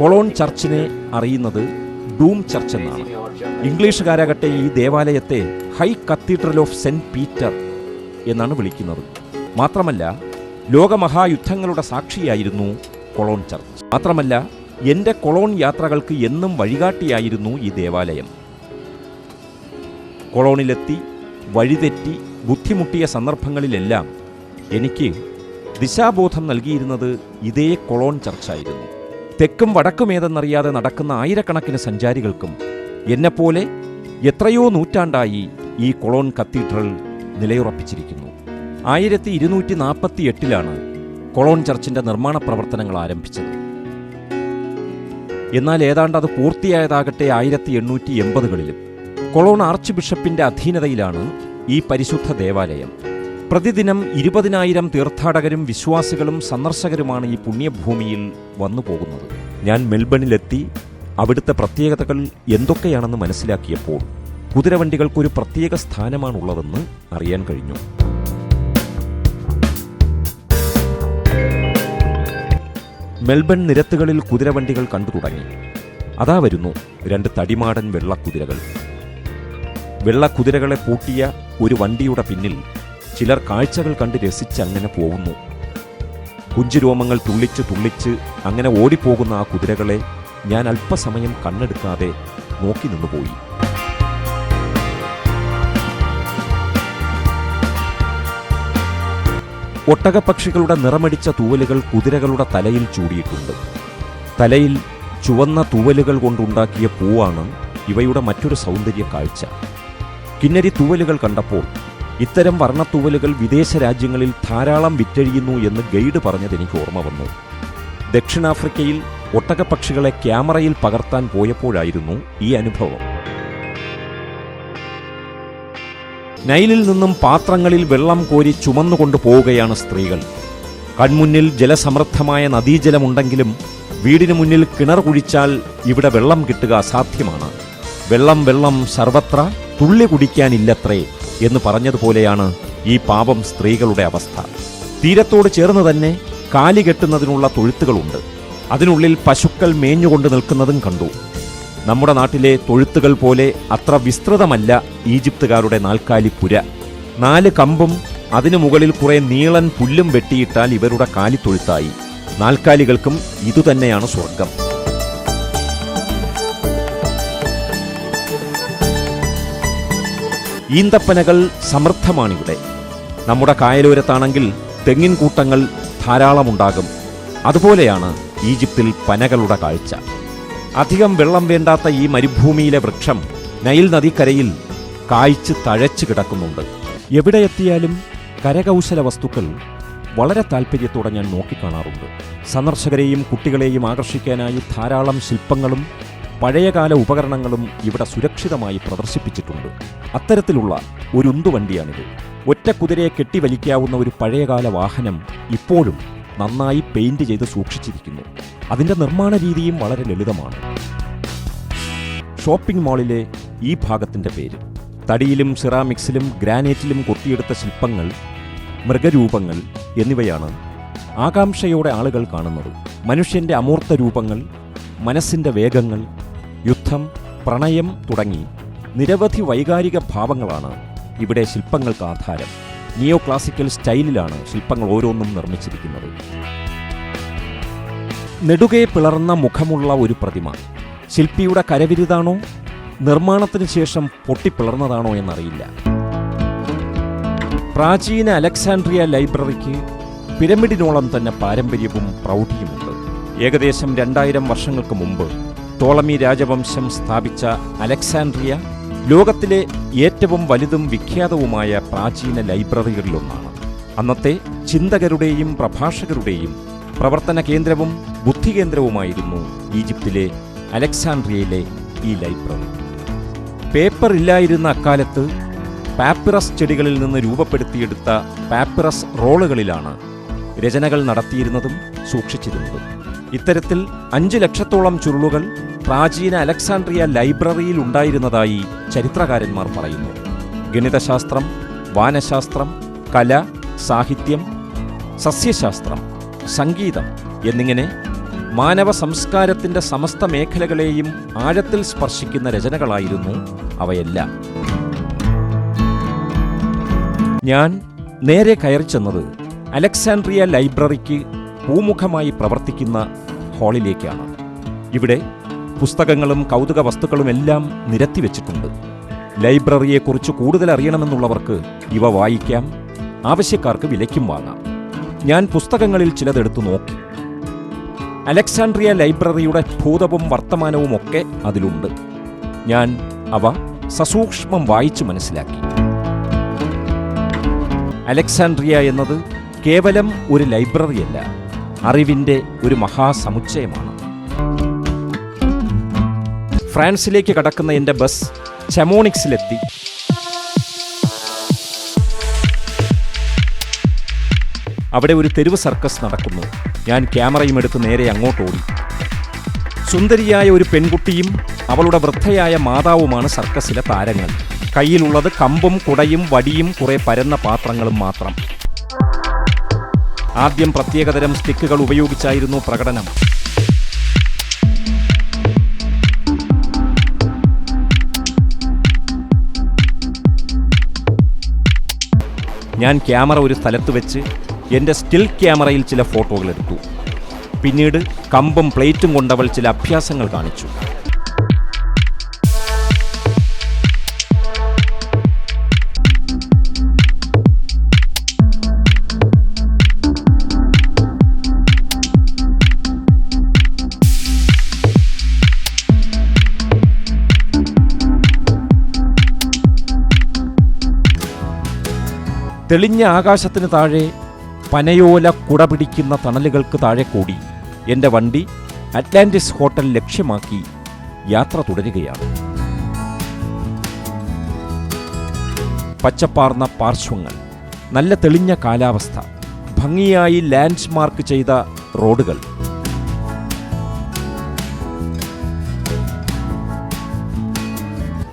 Cologne ചർച്ചിനെ അറിയുന്നത് dome church എന്നാണ്. ഇംഗ്ലീഷുകാരാകട്ടെ ഈ ദേവാലയത്തെ high cathedral of saint Peter എന്നാണ് വിളിക്കുന്നത്. മാത്രമല്ല ലോകമഹായുദ്ധങ്ങളുടെ സാക്ഷിയായിരുന്നു കൊളോൺ ചർച്ച്. മാത്രമല്ല എന്റെ കൊളോൺ യാത്രകൾക്ക് എന്നും വഴികാട്ടിയായിരുന്നു ഈ ദേവാലയം. കൊളോണിലെത്തി വഴിതെറ്റി ബുദ്ധിമുട്ടിയ സന്ദർഭങ്ങളിലെല്ലാം എനിക്ക് ദിശാബോധം നൽകിയിരുന്നത് ഇതേ കൊളോൺ ചർച്ചായിരുന്നു. തെക്കും വടക്കും വടക്കുമേതെന്നറിയാതെ നടക്കുന്ന ആയിരക്കണക്കിന് സഞ്ചാരികൾക്കും എന്നെപ്പോലെ എത്രയോ നൂറ്റാണ്ടായി ഈ കൊളോൺ കത്തീഡ്രൽ നിലയുറപ്പിച്ചിരിക്കുന്നു. ആയിരത്തി ഇരുന്നൂറ്റി നാൽപ്പത്തി എട്ടിലാണ് കൊളോൺ ചർച്ചിന്റെ നിർമ്മാണ പ്രവർത്തനങ്ങൾ ആരംഭിച്ചത്. എന്നാൽ ഏതാണ്ട് അത് പൂർത്തിയായതാകട്ടെ ആയിരത്തി എണ്ണൂറ്റി എൺപതുകളിലും കൊളോൺ ആർച്ച് ബിഷപ്പിന്റെ അധീനതയിലാണ് ഈ പരിശുദ്ധ ദേവാലയം. പ്രതിദിനം ഇരുപതിനായിരം തീർത്ഥാടകരും വിശ്വാസികളും സന്ദർശകരുമാണ് ഈ പുണ്യഭൂമിയിൽ വന്നു പോകുന്നത്. ഞാൻ മെൽബണിലെത്തി അവിടുത്തെ പ്രത്യേകതകൾ എന്തൊക്കെയാണെന്ന് മനസ്സിലാക്കിയപ്പോൾ കുതിരവണ്ടികൾക്കൊരു പ്രത്യേക സ്ഥാനമാണുള്ളതെന്ന് അറിയാൻ കഴിഞ്ഞു. മെൽബൺ നിരത്തുകളിൽ കുതിരവണ്ടികൾ കണ്ടു തുടങ്ങി. അതാ വരുന്നു രണ്ട് തടിമാടൻ വെള്ളക്കുതിരകൾ. വെള്ളക്കുതിരകളെ പൂട്ടിയ ഒരു വണ്ടിയുടെ പിന്നിൽ ചിലർ കാഴ്ചകൾ കണ്ട് രസിച്ച് അങ്ങനെ പോകുന്നു. കുഞ്ചുരോമങ്ങൾ തുള്ളിച്ച് തുള്ളിച്ച് അങ്ങനെ ഓടിപ്പോകുന്ന ആ കുതിരകളെ ഞാൻ അല്പസമയം കണ്ണെടുക്കാതെ നോക്കി നിന്നുപോയി. ഒട്ടകപ്പക്ഷികളുടെ നിറമടിച്ച തൂവലുകൾ കുതിരകളുടെ തലയിൽ ചൂടിയിട്ടുണ്ട്. തലയിൽ ചുവന്ന തൂവലുകൾ കൊണ്ടുണ്ടാക്കിയ പൂവാണ് ഇവയുടെ മറ്റൊരു സൗന്ദര്യ കാഴ്ച കിന്നരി തൂവലുകൾ കണ്ടപ്പോൾ ഇത്തരം വർണത്തൂവലുകൾ വിദേശ രാജ്യങ്ങളിൽ ധാരാളം വിറ്റഴിയുന്നു എന്ന് ഗൈഡ് പറഞ്ഞത് എനിക്ക് ഓർമ്മ വന്നു. ദക്ഷിണാഫ്രിക്കയിൽ ഒട്ടകപ്പക്ഷികളെ ക്യാമറയിൽ പകർത്താൻ പോയപ്പോഴായിരുന്നു ഈ അനുഭവം. നൈലിൽ നിന്നും പാത്രങ്ങളിൽ വെള്ളം കോരി ചുമന്നുകൊണ്ടു പോവുകയാണ് സ്ത്രീകൾ. കൺമുന്നിൽ ജലസമൃദ്ധമായ നദീജലമുണ്ടെങ്കിലും വീടിനു മുന്നിൽ കിണർ കുഴിച്ചാൽ ഇവിടെ വെള്ളം കിട്ടുക അസാധ്യമാണ്. വെള്ളം വെള്ളം സർവത്ര തുള്ളി കുടിക്കാനില്ലത്രേ. എന്ന് പറഞ്ഞതുപോലെയാണ് ഈ പാപം സ്ത്രീകളുടെ അവസ്ഥ. തീരത്തോട് ചേർന്ന് തന്നെ കാലി കെട്ടുന്നതിനുള്ള തൊഴുത്തുകളുണ്ട്. അതിനുള്ളിൽ പശുക്കൾ മേഞ്ഞുകൊണ്ട് നിൽക്കുന്നതും കണ്ടു. നമ്മുടെ നാട്ടിലെ തൊഴുത്തുകൾ പോലെ അത്ര വിസ്തൃതമല്ല ഈജിപ്തുകാരുടെ നാൽക്കാലി പുര. നാല് കമ്പും അതിനു മുകളിൽ കുറെ നീളൻ പുല്ലും വെട്ടിയിട്ടാൽ ഇവരുടെ കാലിത്തൊഴുത്തായി നാൽക്കാലികൾക്കും ഇതുതന്നെയാണ് സ്വർഗം ഈന്തപ്പനകൾ സമൃദ്ധമാണിവിടെ നമ്മുടെ കായലോരത്താണെങ്കിൽ തെങ്ങിൻ കൂട്ടങ്ങൾ ധാരാളമുണ്ടാകും. അതുപോലെയാണ് ഈജിപ്തിൽ പനകളുടെ കാഴ്ച. അധികം വെള്ളം വേണ്ടാത്ത ഈ മരുഭൂമിയിലെ വൃക്ഷം നൈൽ നദിക്കരയിൽ കായ്ച്ച് തഴച്ചു കിടക്കുന്നുണ്ട്. എവിടെയെത്തിയാലും കരകൗശല വസ്തുക്കൾ വളരെ താല്പര്യത്തോടെ ഞാൻ നോക്കിക്കാണാറുണ്ട്. സന്ദർശകരെയും കുട്ടികളെയും ആകർഷിക്കാനായി ധാരാളം ശില്പങ്ങളും പഴയകാല ഉപകരണങ്ങളും ഇവിടെ സുരക്ഷിതമായി പ്രദർശിപ്പിച്ചിട്ടുണ്ട്. അത്തരത്തിലുള്ള ഒരു ഉന്തുവണ്ടിയാണിത്. ഒറ്റ കുതിരയെ കെട്ടിവലിക്കാവുന്ന ഒരു പഴയകാല വാഹനം ഇപ്പോഴും നന്നായി പെയിന്റ് ചെയ്ത് സൂക്ഷിച്ചിരിക്കുന്നു. അതിന്റെ നിർമ്മാണ രീതിയും വളരെ ലളിതമാണ്. ഷോപ്പിംഗ് മാളിലെ ഈ ഭാഗത്തിന്റെ പേര്. തടിയിലും സിറാമിക്സിലും ഗ്രാനൈറ്റിലും കൊത്തിയെടുത്ത ശില്പങ്ങൾ മൃഗരൂപങ്ങൾ എന്നിവയാണ് ആകാംക്ഷയോടെ ആളുകൾ കാണുന്നത്. മനുഷ്യന്റെ അമൂർത്ത രൂപങ്ങൾ മനസ്സിന്റെ വേഗങ്ങൾ യുദ്ധം പ്രണയം തുടങ്ങി നിരവധി വൈകാരിക ഭാവങ്ങളാണ് ഇവിടെ ശില്പങ്ങൾക്ക് ആധാരം. നിയോ ക്ലാസിക്കൽ സ്റ്റൈലിലാണ് ശില്പങ്ങൾ ഓരോന്നും നിർമ്മിച്ചിരിക്കുന്നത്. നെടുകെ പിളർന്ന മുഖമുള്ള ഒരു പ്രതിമ. ശില്പിയുടെ കരവിരുതാണോ? നിർമ്മാണത്തിന് ശേഷം പൊട്ടിപ്പിളർന്നതാണോ എന്നറിയില്ല. പ്രാചീന അലക്സാൻഡ്രിയ ലൈബ്രറിക്ക് പിരമിഡിനോളം തന്നെ പാരമ്പര്യവും പ്രൗഢിയുമുണ്ട്. ഏകദേശം രണ്ടായിരം വർഷങ്ങൾക്ക് മുമ്പ് ടോളമി രാജവംശം സ്ഥാപിച്ച അലക്സാൻഡ്രിയ ലോകത്തിലെ ഏറ്റവും വലുതും വിഖ്യാതവുമായ പ്രാചീന ലൈബ്രറികളിലൊന്നാണ്. അന്നത്തെ ചിന്തകരുടെയും പ്രഭാഷകരുടെയും പ്രവർത്തന കേന്ദ്രവും ബുദ്ധികേന്ദ്രവുമായിരുന്നു ഈജിപ്തിലെ അലക്സാൻഡ്രിയയിലെ ഈ ലൈബ്രറി. പേപ്പർ ഇല്ലായിരുന്ന അക്കാലത്ത് പാപ്പിറസ് ചെടികളിൽ നിന്ന് രൂപപ്പെടുത്തിയെടുത്ത പാപ്പിറസ് റോളുകളിലാണ് രചനകൾ നടത്തിയിരുന്നതും സൂക്ഷിച്ചിരുന്നതും. ഇത്തരത്തിൽ അഞ്ചു ലക്ഷത്തോളം ചുരുളുകൾ പ്രാചീന അലക്സാണ്ട്രിയ ലൈബ്രറിയിൽ ഉണ്ടായിരുന്നതായി ചരിത്രകാരന്മാർ പറയുന്നു. ഗണിതശാസ്ത്രം വാനശാസ്ത്രം കല സാഹിത്യം സസ്യശാസ്ത്രം സംഗീതം എന്നിങ്ങനെ മാനവ സംസ്കാരത്തിന്റെ സമസ്ത മേഖലകളെയും ആഴത്തിൽ സ്പർശിക്കുന്ന രചനകളായിരുന്നു അവയെല്ലാം. ഞാൻ നേരെ കയറി ചെന്നത് അലക്സാണ്ട്രിയ ലൈബ്രറിക്ക് പൂമുഖമായി പ്രവർത്തിക്കുന്ന ഹാളിലേക്കാണ്. ഇവിടെ പുസ്തകങ്ങളും കൗതുക വസ്തുക്കളുമെല്ലാം നിരത്തിവെച്ചിട്ടുണ്ട്. ലൈബ്രറിയെക്കുറിച്ച് കൂടുതൽ അറിയണമെന്നുള്ളവർക്ക് ഇവ വായിക്കാം ആവശ്യക്കാർക്ക് വിലയ്ക്കും വാങ്ങാം. ഞാൻ പുസ്തകങ്ങളിൽ ചിലതെടുത്തു നോക്കി. അലക്സാണ്ട്രിയ ലൈബ്രറിയുടെ ഭൂതവും വർത്തമാനവും ഒക്കെ അതിലുണ്ട്. ഞാൻ അവ സസൂക്ഷ്മം വായിച്ചു മനസ്സിലാക്കി. അലക്സാണ്ട്രിയ എന്നത് കേവലം ഒരു ലൈബ്രറിയല്ല അറിവിന്റെ ഒരു മഹാസമുച്ചയമാണ്. ഫ്രാൻസിലേക്ക് കടക്കുന്ന എന്റെ ബസ് ചെമോണിക്സിലെത്തി അവിടെ ഒരു തെരുവ് സർക്കസ് നടക്കുന്നു. ഞാൻ ക്യാമറയും എടുത്ത് നേരെ അങ്ങോട്ട് ഓടി. സുന്ദരിയായ ഒരു പെൺകുട്ടിയും അവളുടെ വൃദ്ധയായ മാതാവുമാണ് സർക്കസിലെ താരങ്ങൾ. കയ്യിലുള്ളത് കമ്പും കുടയും വടിയും കുറെ പരന്ന പാത്രങ്ങളും മാത്രം. ആദ്യം പ്രത്യേകതരം സ്റ്റിക്കുകൾ ഉപയോഗിച്ചായിരുന്നു പ്രകടനം. ഞാൻ ക്യാമറ ഒരു സ്ഥലത്ത് വെച്ച് എന്റെ സ്റ്റിൽ ക്യാമറയിൽ ചില ഫോട്ടോകൾ എടുത്തു. പിന്നീട് കമ്പും പ്ലേറ്റും കൊണ്ടവൾ ചില അഭ്യാസങ്ങൾ കാണിച്ചു. തെളിഞ്ഞ ആകാശത്തിന് താഴെ പനയോല കുട പിടിക്കുന്ന തണലുകൾക്ക് താഴെ കൂടി എന്റെ വണ്ടി അറ്റ്ലാന്റിസ് ഹോട്ടൽ ലക്ഷ്യമാക്കി യാത്ര തുടരുകയാണ്. പച്ചപ്പാർന്ന പാർശ്വങ്ങൾ നല്ല തെളിഞ്ഞ കാലാവസ്ഥ ഭംഗിയായി ലാൻഡ് മാർക്ക് ചെയ്ത റോഡുകൾ.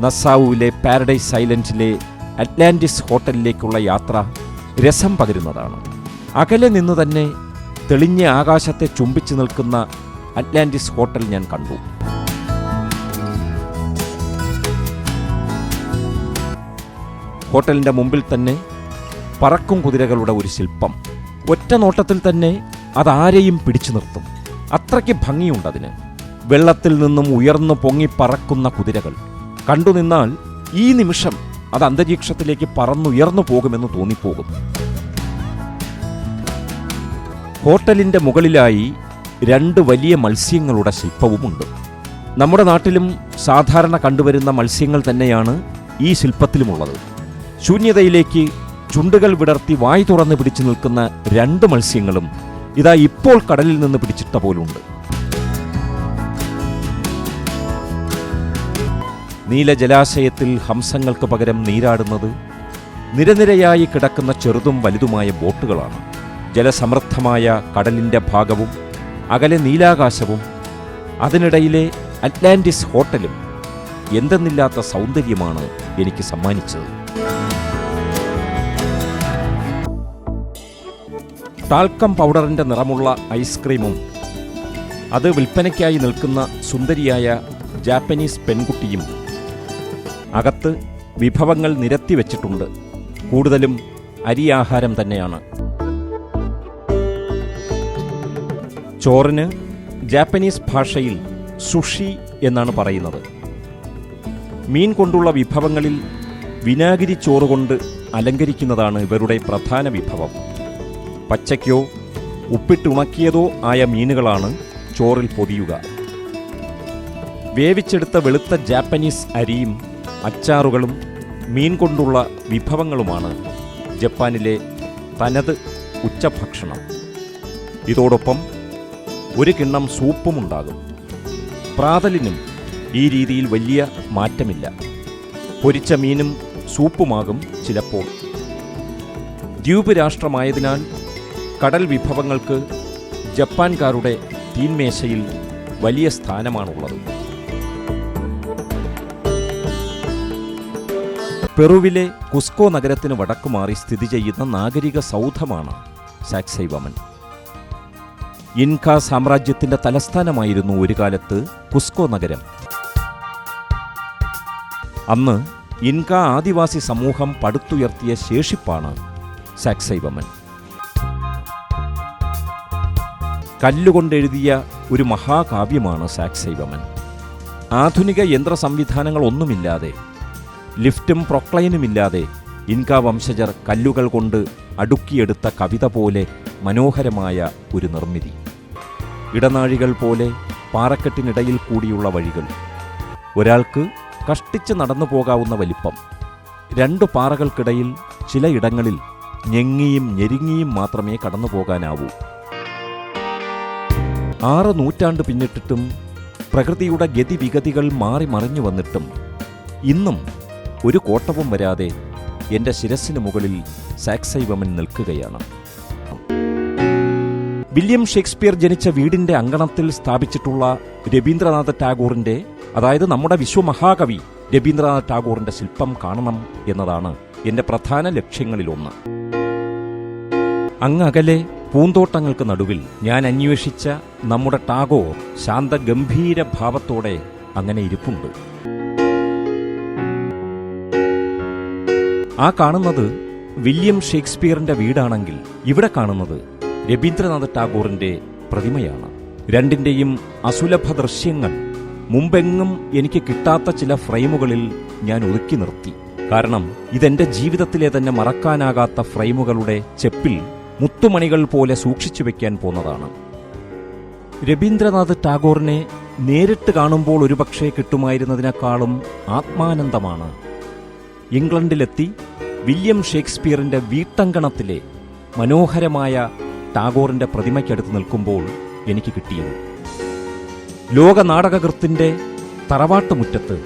നസാവുവിലെ പാരഡൈസ് ഐലൻഡിലെ അറ്റ്ലാന്റിസ് ഹോട്ടലിലേക്കുള്ള യാത്ര രസം പകരുന്നതാണ്. അകലെ നിന്ന് തന്നെ തെളിഞ്ഞ ആകാശത്തെ ചുംബിച്ചു നിൽക്കുന്ന അറ്റ്ലാന്റിസ് ഹോട്ടൽ ഞാൻ കണ്ടു. ഹോട്ടലിന്റെ മുമ്പിൽ തന്നെ പറക്കും കുതിരകളുടെ ഒരു ശില്പം. ഒറ്റ നോട്ടത്തിൽ തന്നെ അതാരെയും പിടിച്ചു നിർത്തും. അത്രയ്ക്ക് ഭംഗിയുണ്ടതിന് വെള്ളത്തിൽ നിന്നും ഉയർന്നു പൊങ്ങി പറക്കുന്ന കുതിരകൾ. കണ്ടുനിന്നാൽ ഈ നിമിഷം അത് അന്തരീക്ഷത്തിലേക്ക് പറന്നുയർന്നു പോകുമെന്ന് തോന്നിപ്പോകും. ഹോട്ടലിന്റെ മുകളിലായി രണ്ട് വലിയ മത്സ്യങ്ങളുടെ ശില്പവുമുണ്ട്. നമ്മുടെ നാട്ടിലും സാധാരണ കണ്ടുവരുന്ന മത്സ്യങ്ങൾ തന്നെയാണ് ഈ ശില്പത്തിലുമുള്ളത്. ശൂന്യതയിലേക്ക് ചുണ്ടുകൾ വിടർത്തി വായി തുറന്ന് പിടിച്ചു നിൽക്കുന്ന രണ്ട് മത്സ്യങ്ങളും ഇതാ ഇപ്പോൾ കടലിൽ നിന്ന് പിടിച്ചിട്ട പോലുണ്ട്. നീല ജലാശയത്തിൽ ഹംസങ്ങൾക്ക് പകരം നീരാടുന്നത് നിരനിരയായി കിടക്കുന്ന ചെറുതും വലുതുമായ ബോട്ടുകളാണ്. ജലസമൃദ്ധമായ കടലിന്റെ ഭാഗവും അകലെ നീലാകാശവും അതിനിടയിലെ അറ്റ്ലാന്റിസ് ഹോട്ടലും എന്തെന്നില്ലാത്ത സൗന്ദര്യമാണ് എനിക്ക് സമ്മാനിച്ചത്. ടാൽക്കം പൗഡറിന്റെ നിറമുള്ള ഐസ്ക്രീമും അത് വിൽപ്പനയ്ക്കായി നിൽക്കുന്ന സുന്ദരിയായ ജാപ്പനീസ് പെൺകുട്ടിയും അകത്ത് വിഭവങ്ങൾ നിരത്തി വെച്ചിട്ടുണ്ട്. കൂടുതലും അരിയാഹാരം തന്നെയാണ്. ചോറിന് ജാപ്പനീസ് ഭാഷയിൽ സുഷി എന്നാണ് പറയുന്നത്. മീൻ കൊണ്ടുള്ള വിഭവങ്ങളിൽ വിനാഗിരി ചോറ് കൊണ്ട് അലങ്കരിക്കുന്നതാണ് ഇവരുടെ പ്രധാന വിഭവം. പച്ചയ്ക്കോ ഉപ്പിട്ടുണക്കിയതോ ആയ മീനുകളാണ് ചോറിൽ പൊതിയുക. വേവിച്ചെടുത്ത വെളുത്ത ജാപ്പനീസ് അരിയും അച്ചാറുകളും മീൻ കൊണ്ടുള്ള വിഭവങ്ങളുമാണ് ജപ്പാനിലെ തനത് ഉച്ചഭക്ഷണം. ഇതോടൊപ്പം ഒരു കിണ്ണം സൂപ്പും ഉണ്ടാകും പ്രാതലിനും ഈ രീതിയിൽ വലിയ മാറ്റമില്ല. പൊരിച്ച മീനും സൂപ്പുമാകും ചിലപ്പോൾ. ദ്വീപ് രാഷ്ട്രമായതിനാൽ കടൽ വിഭവങ്ങൾക്ക് ജപ്പാൻകാരുടെ തീൻമേശയിൽ വലിയ സ്ഥാനമാണുള്ളത്. പെറുവിലെ കുസ്കോ നഗരത്തിന് വടക്കുമാറി സ്ഥിതി ചെയ്യുന്ന നാഗരിക സൗധമാണ് സാക്സൈവമൻ ഇൻക സാമ്രാജ്യത്തിന്റെ തലസ്ഥാനമായിരുന്നു ഒരു കാലത്ത് കുസ്കോ നഗരം. അന്ന് ഇൻക ആദിവാസി സമൂഹം പടുത്തുയർത്തിയ ശേഷിപ്പാണ് സാക്സൈവമൻ കല്ലുകൊണ്ടെഴുതിയ ഒരു മഹാകാവ്യമാണ് സാക്സൈവമൻ ആധുനിക യന്ത്ര സംവിധാനങ്ങൾ ഒന്നുമില്ലാതെ ലിഫ്റ്റും പ്രൊക്ലൈനുമില്ലാതെ ഇൻക വംശജർ കല്ലുകൾ കൊണ്ട് അടുക്കിയെടുത്ത കവിത പോലെ മനോഹരമായ ഒരു നിർമ്മിതി. ഇടനാഴികൾ പോലെ പാറക്കെട്ടിനിടയിൽ കൂടിയുള്ള വഴികൾ. ഒരാൾക്ക് കഷ്ടിച്ച് നടന്നു പോകാവുന്ന വലിപ്പം. രണ്ടു പാറകൾക്കിടയിൽ ചിലയിടങ്ങളിൽ ഞെങ്ങിയും ഞെരുങ്ങിയും മാത്രമേ കടന്നു പോകാനാവൂ. ആറ് നൂറ്റാണ്ട് പിന്നിട്ടിട്ടും പ്രകൃതിയുടെ ഗതിവിഗതികൾ മാറി മറിഞ്ഞു വന്നിട്ടും ഇന്നും ഒരു കോട്ടവും വരാതെ എന്റെ ശിരസിന് മുകളിൽ സാക്സൈവമൻ നിൽക്കുകയാണ്. വില്യം ഷേക്സ്പിയർ ജനിച്ച വീടിന്റെ അങ്കണത്തിൽ സ്ഥാപിച്ചിട്ടുള്ള രവീന്ദ്രനാഥ ടാഗോറിന്റെ അതായത് നമ്മുടെ വിശ്വമഹാകവി രവീന്ദ്രനാഥ ടാഗോറിന്റെ ശില്പം കാണണം എന്നതാണ് എന്റെ പ്രധാന ലക്ഷ്യങ്ങളിലൊന്ന്. അങ്ങകലെ പൂന്തോട്ടങ്ങൾക്ക് നടുവിൽ ഞാൻ അന്വേഷിച്ച നമ്മുടെ ടാഗോർ ശാന്തഗംഭീര ഭാവത്തോടെ അങ്ങനെ ഇരിപ്പുണ്ട്. ആ കാണുന്നത് വില്യം ഷേക്സ്പിയറിന്റെ വീടാണെങ്കിൽ ഇവിടെ കാണുന്നത് രവീന്ദ്രനാഥ് ടാഗോറിന്റെ പ്രതിമയാണ്. രണ്ടിന്റെയും അസുലഭ ദൃശ്യങ്ങൾ മുമ്പെങ്ങും എനിക്ക് കിട്ടാത്ത ചില ഫ്രെയിമുകളിൽ ഞാൻ ഒതുക്കി നിർത്തി. കാരണം ഇതെന്റെ ജീവിതത്തിലെ തന്നെ മറക്കാനാകാത്ത ഫ്രെയിമുകളുടെ ചെപ്പിൽ മുത്തുമണികൾ പോലെ സൂക്ഷിച്ചു വെക്കാൻ പോന്നതാണ്. രവീന്ദ്രനാഥ് ടാഗോറിനെ നേരിട്ട് കാണുമ്പോൾ ഒരുപക്ഷെ കിട്ടുമായിരുന്നതിനേക്കാളും ആത്മാനന്ദമാണ് ഇംഗ്ലണ്ടിലെത്തി വില്യം ഷേക്സ്പിയറിന്റെ വീട്ടങ്കണത്തിലെ മനോഹരമായ ടാഗോറിന്റെ പ്രതിമയ്ക്കടുത്ത് നിൽക്കുമ്പോൾ എനിക്ക് കിട്ടിയത്. ലോക നാടകകൃത്തിന്റെ തറവാട്ടുമുറ്റത്ത്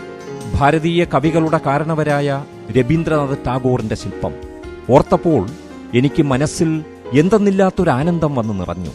ഭാരതീയ കവികളുടെ കാരണവരായ രവീന്ദ്രനാഥ് ടാഗോറിന്റെ ശില്പം. ഓർത്തപ്പോൾ എനിക്ക് മനസ്സിൽ എന്തെന്നില്ലാത്തൊരു ആനന്ദം വന്നു നിറഞ്ഞു.